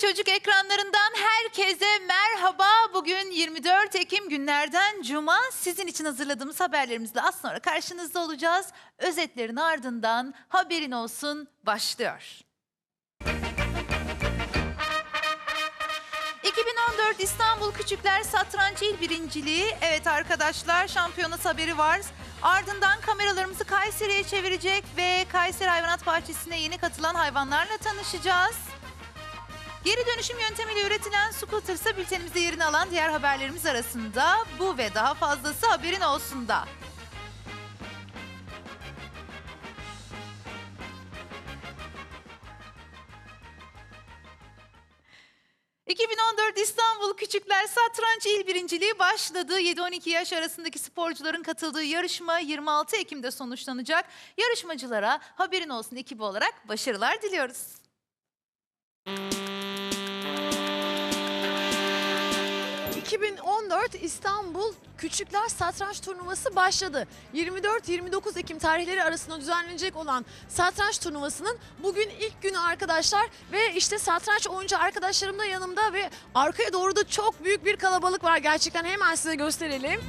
Çocuk ekranlarından herkese merhaba. Bugün 24 Ekim günlerden Cuma. Sizin için hazırladığımız haberlerimizle az sonra karşınızda olacağız. Özetlerin ardından haberin olsun başlıyor. 2014 İstanbul Küçükler Satranç İl Birinciliği. Evet arkadaşlar şampiyonat haberi var. Ardından kameralarımızı Kayseri'ye çevirecek ve Kayseri Hayvanat Bahçesi'ne yeni katılan hayvanlarla tanışacağız. Geri dönüşüm yöntemiyle üretilen scooter ise bültenimizde yerini alan diğer haberlerimiz arasında. Bu ve daha fazlası haberin olsun da. ...2014 İstanbul Küçükler Satranç İl Birinciliği başladı. 7-12 yaş arasındaki sporcuların katıldığı yarışma 26 Ekim'de sonuçlanacak. Yarışmacılara haberin olsun ekibi olarak başarılar diliyoruz. ...2014 İstanbul Küçükler Satranç Turnuvası başladı. 24-29 Ekim tarihleri arasında düzenlenecek olan satranç turnuvasının bugün ilk günü arkadaşlar. Ve işte satranç oyuncu arkadaşlarım da yanımda ve arkaya doğru da çok büyük bir kalabalık var gerçekten. Hemen size gösterelim.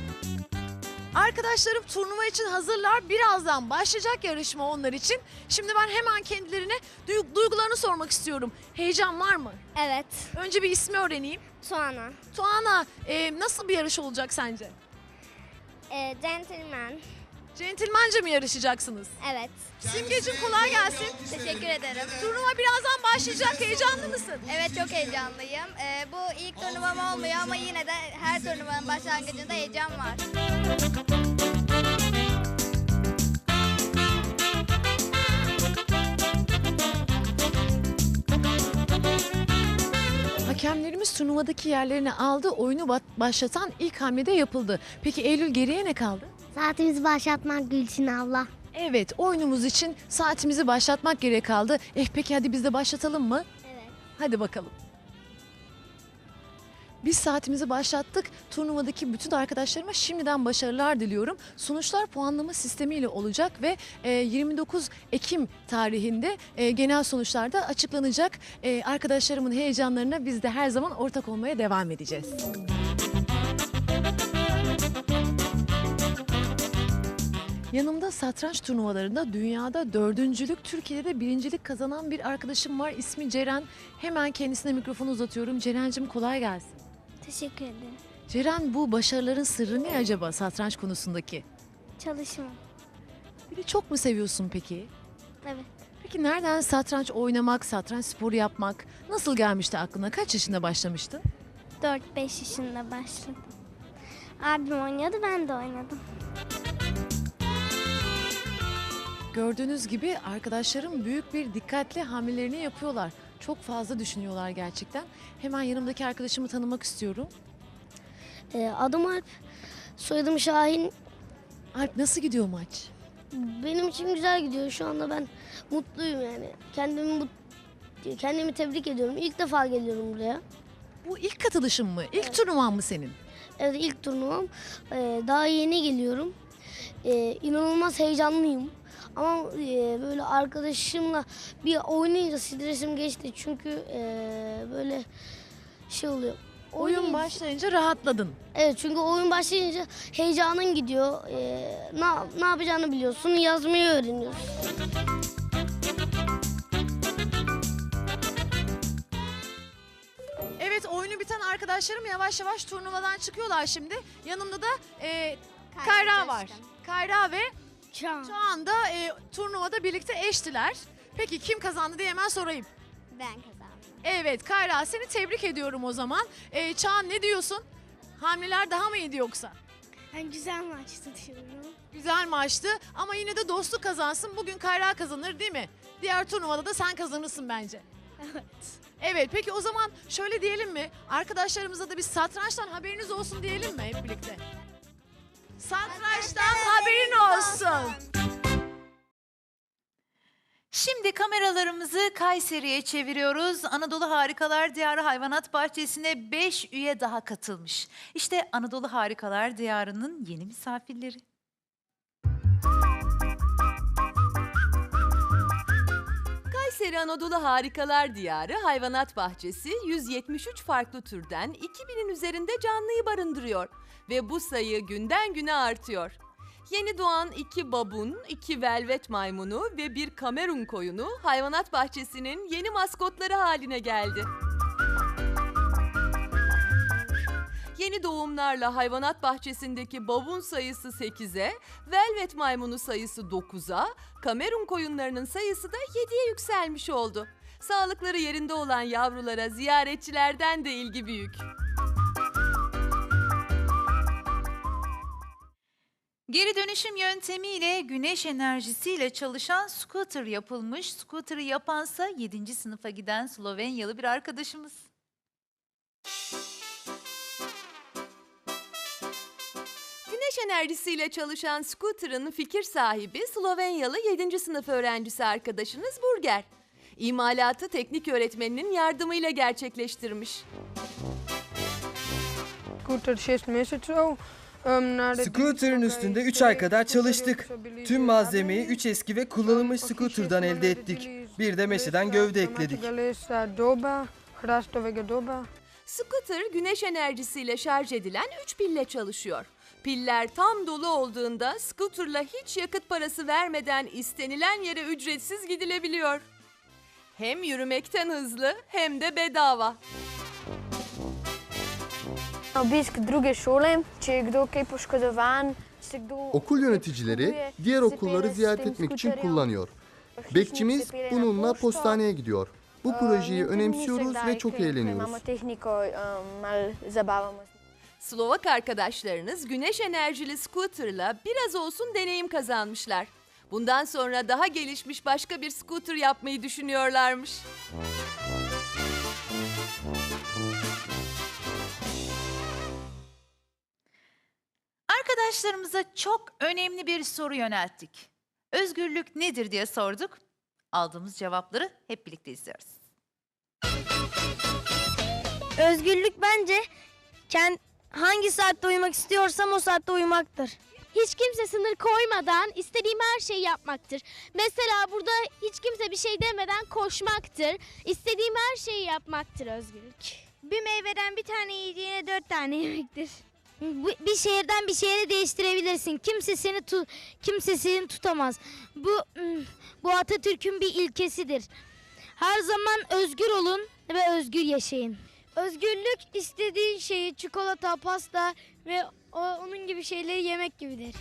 Arkadaşlarım turnuva için hazırlar. Birazdan başlayacak yarışma onlar için. Şimdi ben hemen kendilerine duy- duygularını sormak istiyorum. Heyecan var mı? Evet. Önce bir ismi öğreneyim. Tuana. Tuana e, nasıl bir yarış olacak sence? Ee, gentleman. Centilmence mi yarışacaksınız? Evet. Simgeciğim kolay gelsin. Teşekkür ederim. Turnuva birazdan başlayacak. Heyecanlı mısın? Evet çok heyecanlıyım. Ee, bu ilk turnuvam olmuyor ama yine de her turnuvanın başlangıcında heyecan var. Hakemlerimiz turnuvadaki yerlerini aldı. Oyunu ba- başlatan ilk hamlede yapıldı. Peki Eylül geriye ne kaldı? Saatimizi başlatmak Gülçin abla. Evet oyunumuz için saatimizi başlatmak gerek kaldı. Eh peki hadi biz de başlatalım mı? Evet. Hadi bakalım. Biz saatimizi başlattık. Turnuvadaki bütün arkadaşlarıma şimdiden başarılar diliyorum. Sonuçlar puanlama sistemiyle olacak ve e, 29 Ekim tarihinde e, genel sonuçlar da açıklanacak. E, Arkadaşlarımın heyecanlarına biz de her zaman ortak olmaya devam edeceğiz. Yanımda satranç turnuvalarında dünyada dördüncülük, Türkiye'de de birincilik kazanan bir arkadaşım var. İsmi Ceren. Hemen kendisine mikrofonu uzatıyorum. Ceren'cim kolay gelsin. Teşekkür ederim. Ceren bu başarıların sırrı ne acaba satranç konusundaki? Çalışma. Bir de çok mu seviyorsun peki? Evet. Peki nereden satranç oynamak, satranç sporu yapmak nasıl gelmişti aklına? Kaç yaşında başlamıştın? 4-5 yaşında başladım. Abim oynuyordu ben de oynadım. Gördüğünüz gibi arkadaşlarım büyük bir dikkatli hamlelerini yapıyorlar. Çok fazla düşünüyorlar gerçekten. Hemen yanımdaki arkadaşımı tanımak istiyorum. Ee, adım Alp. Soyadım Şahin. Alp nasıl gidiyor maç? Benim için güzel gidiyor. Şu anda ben mutluyum yani. Kendimi mut kendimi tebrik ediyorum. İlk defa geliyorum buraya. Bu ilk katılışın mı? İlk turnuvan mı senin? Evet ilk turnuvam. Ee, daha yeni geliyorum. Ee, inanılmaz heyecanlıyım. Ama e, böyle arkadaşımla bir oynayınca stresim geçti. Çünkü e, böyle şey oluyor. Oyun Oynayınca- başlayınca rahatladın. Evet çünkü oyun başlayınca heyecanın gidiyor. Ee, ne, ne yapacağını biliyorsun. Yazmayı öğreniyorsun. Evet oyunu biten arkadaşlarım yavaş yavaş turnuvadan çıkıyorlar şimdi. Yanımda da e, Kayra var. Kayra ve Çağ. şu anda e, turnuvada birlikte eştiler. Peki kim kazandı diye hemen sorayım. Ben kazandım. Evet Kayra seni tebrik ediyorum o zaman. E, Çağan ne diyorsun? Hamleler daha mı iyiydi yoksa? Ben güzel maçtı diyorum. Güzel maçtı ama yine de dostluk kazansın. Bugün Kayra kazanır değil mi? Diğer turnuvada da sen kazanırsın bence. Evet. Evet peki o zaman şöyle diyelim mi? Arkadaşlarımıza da bir satrançtan haberiniz olsun diyelim mi hep birlikte? Satrançtan haberin olsun. Şimdi kameralarımızı Kayseri'ye çeviriyoruz. Anadolu Harikalar Diyarı Hayvanat Bahçesi'ne 5 üye daha katılmış. İşte Anadolu Harikalar Diyarı'nın yeni misafirleri. Kayseri Anadolu Harikalar Diyarı Hayvanat Bahçesi 173 farklı türden 2000'in üzerinde canlıyı barındırıyor ve bu sayı günden güne artıyor. Yeni doğan iki babun, iki velvet maymunu ve bir kamerun koyunu hayvanat bahçesinin yeni maskotları haline geldi. Yeni doğumlarla hayvanat bahçesindeki babun sayısı 8'e, velvet maymunu sayısı 9'a, kamerun koyunlarının sayısı da 7'ye yükselmiş oldu. Sağlıkları yerinde olan yavrulara ziyaretçilerden de ilgi büyük. Geri dönüşüm yöntemiyle güneş enerjisiyle çalışan scooter yapılmış. Scooter'ı yapansa 7. sınıfa giden Slovenyalı bir arkadaşımız. Güneş enerjisiyle çalışan scooter'ın fikir sahibi Slovenyalı 7. sınıf öğrencisi arkadaşınız Burger. İmalatı teknik öğretmeninin yardımıyla gerçekleştirmiş. Scooter 6 mesecev. Scooter'ın üstünde 3 ay kadar çalıştık. Tüm malzemeyi 3 eski ve kullanılmış scooter'dan elde ettik. Bir de meşeden gövde ekledik. Scooter güneş enerjisiyle şarj edilen 3 pille çalışıyor. Piller tam dolu olduğunda scooterla hiç yakıt parası vermeden istenilen yere ücretsiz gidilebiliyor. Hem yürümekten hızlı hem de bedava. Obisk druge šole, če je kdo kaj poškodovan, Okul yöneticileri diğer okulları ziyaret etmek için kullanıyor. Bekçimiz bununla postaneye gidiyor. Bu projeyi önemsiyoruz ve çok eğleniyoruz. Slovak arkadaşlarınız güneş enerjili scooterla biraz olsun deneyim kazanmışlar. Bundan sonra daha gelişmiş başka bir scooter yapmayı düşünüyorlarmış. Arkadaşlarımıza çok önemli bir soru yönelttik. Özgürlük nedir diye sorduk. Aldığımız cevapları hep birlikte izliyoruz. Özgürlük bence kend, hangi saatte uyumak istiyorsam o saatte uyumaktır. Hiç kimse sınır koymadan istediğim her şeyi yapmaktır. Mesela burada hiç kimse bir şey demeden koşmaktır. İstediğim her şeyi yapmaktır özgürlük. Bir meyveden bir tane yiyeceğine dört tane yemektir. Bu- Bir şehirden bir şehre değiştirebilirsin. Kimse seni tu kimse seni tutamaz. Bu hmm, bu Atatürk'ün bir ilkesidir. Her zaman özgür olun ve özgür yaşayın. Özgürlük istediğin şeyi çikolata, pasta ve o, onun gibi şeyleri yemek gibidir.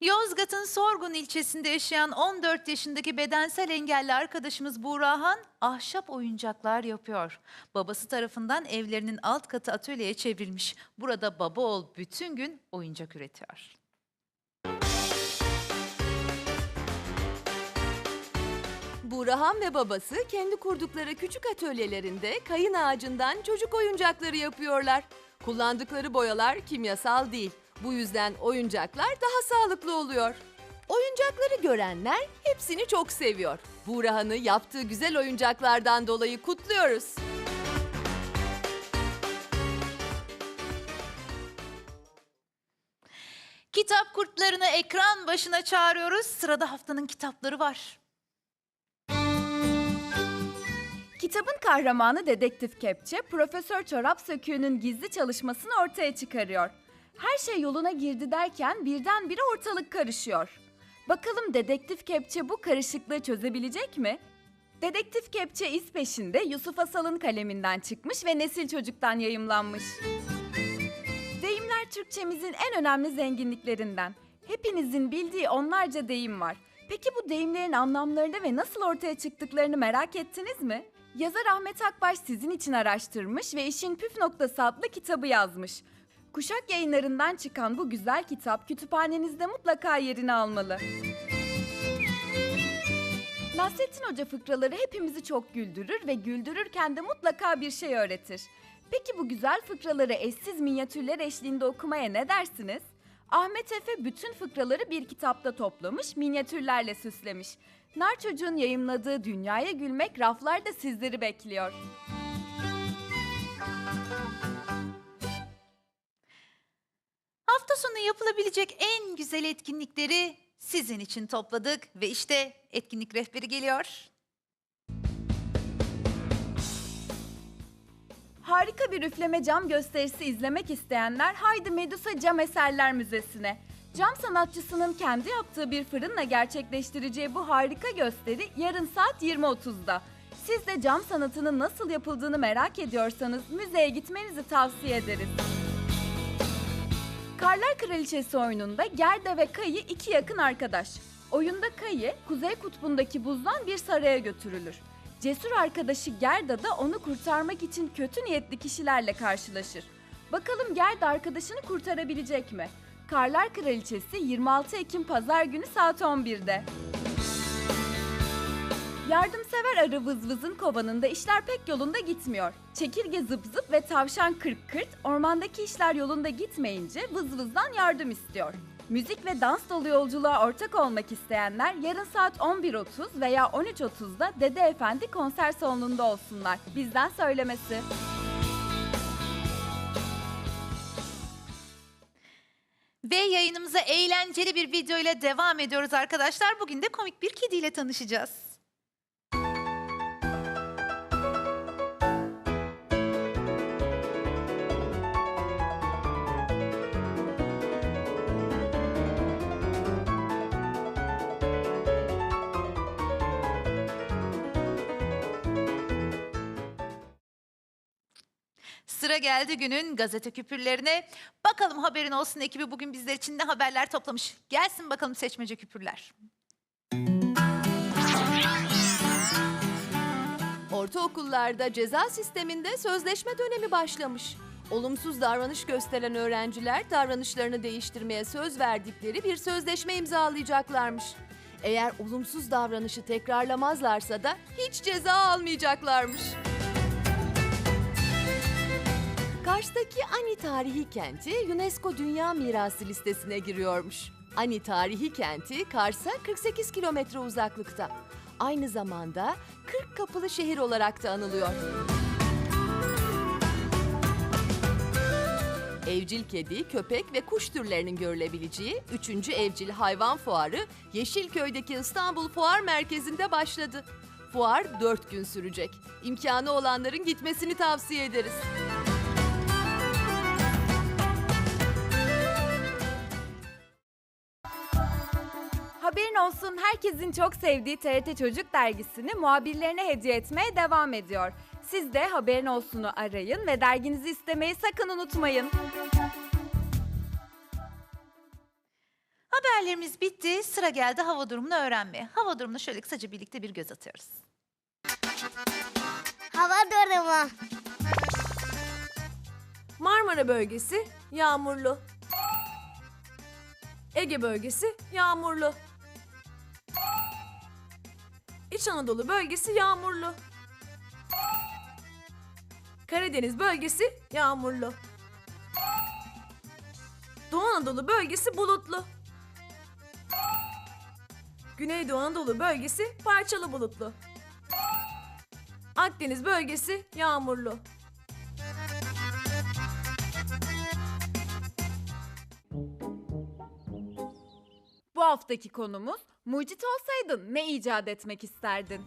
Yozgat'ın Sorgun ilçesinde yaşayan 14 yaşındaki bedensel engelli arkadaşımız Buğrahan ahşap oyuncaklar yapıyor. Babası tarafından evlerinin alt katı atölyeye çevrilmiş. Burada baba oğul bütün gün oyuncak üretiyor. Burhan ve babası kendi kurdukları küçük atölyelerinde kayın ağacından çocuk oyuncakları yapıyorlar. Kullandıkları boyalar kimyasal değil. Bu yüzden oyuncaklar daha sağlıklı oluyor. Oyuncakları görenler hepsini çok seviyor. Burhan'ı yaptığı güzel oyuncaklardan dolayı kutluyoruz. Kitap kurtlarını ekran başına çağırıyoruz. Sırada haftanın kitapları var. Kitabın kahramanı Dedektif Kepçe, Profesör Çorap Söküğü'nün gizli çalışmasını ortaya çıkarıyor. Her şey yoluna girdi derken birdenbire ortalık karışıyor. Bakalım Dedektif Kepçe bu karışıklığı çözebilecek mi? Dedektif Kepçe iz peşinde Yusuf Asal'ın kaleminden çıkmış ve Nesil Çocuk'tan yayımlanmış. Deyimler Türkçemizin en önemli zenginliklerinden. Hepinizin bildiği onlarca deyim var. Peki bu deyimlerin anlamlarını ve nasıl ortaya çıktıklarını merak ettiniz mi? Yazar Ahmet Akbaş sizin için araştırmış ve işin püf noktası adlı kitabı yazmış. Kuşak yayınlarından çıkan bu güzel kitap kütüphanenizde mutlaka yerini almalı. Nasrettin Hoca fıkraları hepimizi çok güldürür ve güldürürken de mutlaka bir şey öğretir. Peki bu güzel fıkraları eşsiz minyatürler eşliğinde okumaya ne dersiniz? Ahmet Efe bütün fıkraları bir kitapta toplamış, minyatürlerle süslemiş. Nar Çocuğun yayımladığı Dünyaya Gülmek raflarda sizleri bekliyor. Hafta sonu yapılabilecek en güzel etkinlikleri sizin için topladık ve işte etkinlik rehberi geliyor. Harika bir üfleme cam gösterisi izlemek isteyenler haydi Medusa Cam Eserler Müzesi'ne. Cam sanatçısının kendi yaptığı bir fırınla gerçekleştireceği bu harika gösteri yarın saat 20.30'da. Siz de cam sanatının nasıl yapıldığını merak ediyorsanız müzeye gitmenizi tavsiye ederiz. Karlar Kraliçesi oyununda Gerda ve Kayı iki yakın arkadaş. Oyunda Kayı, Kuzey Kutbu'ndaki buzdan bir saraya götürülür. Cesur arkadaşı Gerda da onu kurtarmak için kötü niyetli kişilerle karşılaşır. Bakalım Gerda arkadaşını kurtarabilecek mi? Karlar Kraliçesi 26 Ekim Pazar günü saat 11'de. Yardımsever arı Vızvız'ın kovanında işler pek yolunda gitmiyor. Çekirge zıp zıp ve tavşan kırk kırt ormandaki işler yolunda gitmeyince Vızvız'dan yardım istiyor. Müzik ve dans dolu yolculuğa ortak olmak isteyenler yarın saat 11.30 veya 13.30'da Dede Efendi konser salonunda olsunlar. Bizden söylemesi. Ve yayınımıza eğlenceli bir video ile devam ediyoruz arkadaşlar. Bugün de komik bir kediyle tanışacağız. Geldi günün gazete küpürlerine. Bakalım haberin olsun ekibi bugün bizler için ne haberler toplamış. Gelsin bakalım seçmece küpürler. Ortaokullarda ceza sisteminde sözleşme dönemi başlamış. Olumsuz davranış gösteren öğrenciler davranışlarını değiştirmeye söz verdikleri bir sözleşme imzalayacaklarmış. Eğer olumsuz davranışı tekrarlamazlarsa da hiç ceza almayacaklarmış. Kars'taki Ani Tarihi Kenti UNESCO Dünya Mirası listesine giriyormuş. Ani Tarihi Kenti Kars'a 48 kilometre uzaklıkta. Aynı zamanda 40 kapılı şehir olarak da anılıyor. Evcil kedi, köpek ve kuş türlerinin görülebileceği 3. Evcil Hayvan Fuarı Yeşilköy'deki İstanbul Fuar Merkezi'nde başladı. Fuar 4 gün sürecek. İmkanı olanların gitmesini tavsiye ederiz. Olsun herkesin çok sevdiği TRT Çocuk dergisini muhabirlerine hediye etmeye devam ediyor. Siz de Haberin Olsun'u arayın ve derginizi istemeyi sakın unutmayın. Haberlerimiz bitti. Sıra geldi hava durumunu öğrenmeye. Hava durumuna şöyle kısaca birlikte bir göz atıyoruz. Hava durumu. Marmara bölgesi yağmurlu. Ege bölgesi yağmurlu. İç Anadolu bölgesi yağmurlu. Karadeniz bölgesi yağmurlu. Doğu Anadolu bölgesi bulutlu. Güneydoğu Anadolu bölgesi parçalı bulutlu. Akdeniz bölgesi yağmurlu. Bu haftaki konumuz mucit olsaydın ne icat etmek isterdin?